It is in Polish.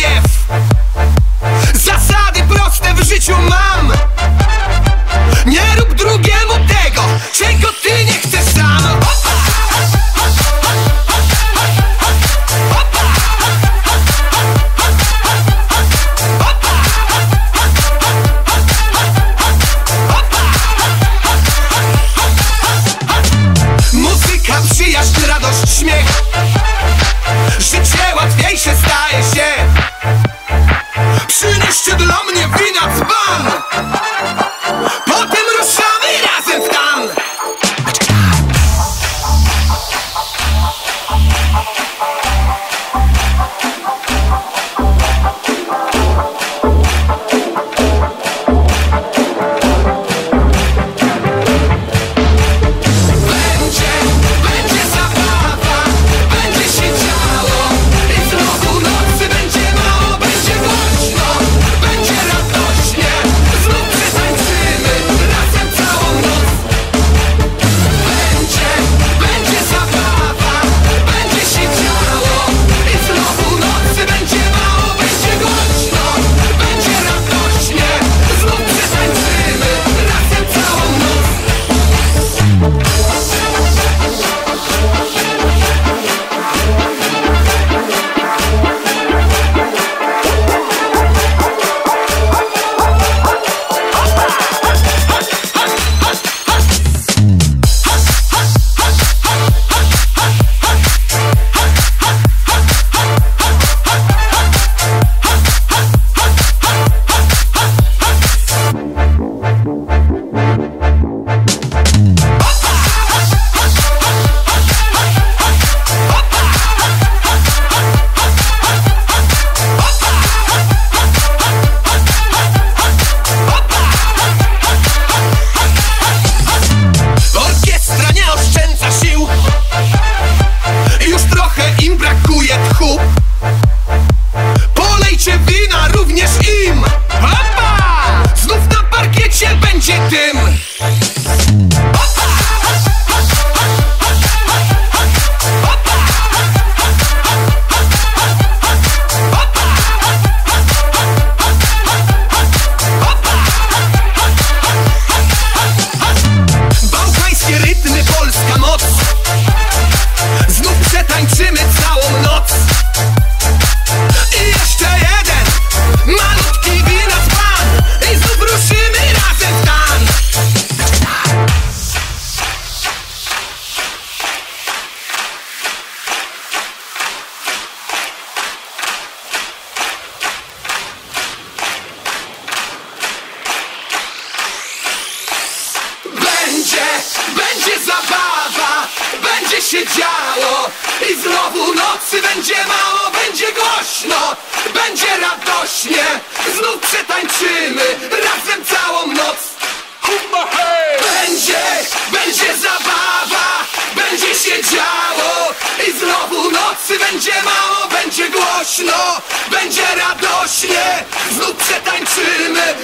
F. shit then będzie, będzie zabawa, będzie się działo i znowu nocy będzie mało, będzie głośno, będzie radośnie, znów przetańczymy razem całą noc. Będzie, będzie zabawa, będzie się działo i znowu nocy będzie mało, będzie głośno, będzie radośnie, znów przetańczymy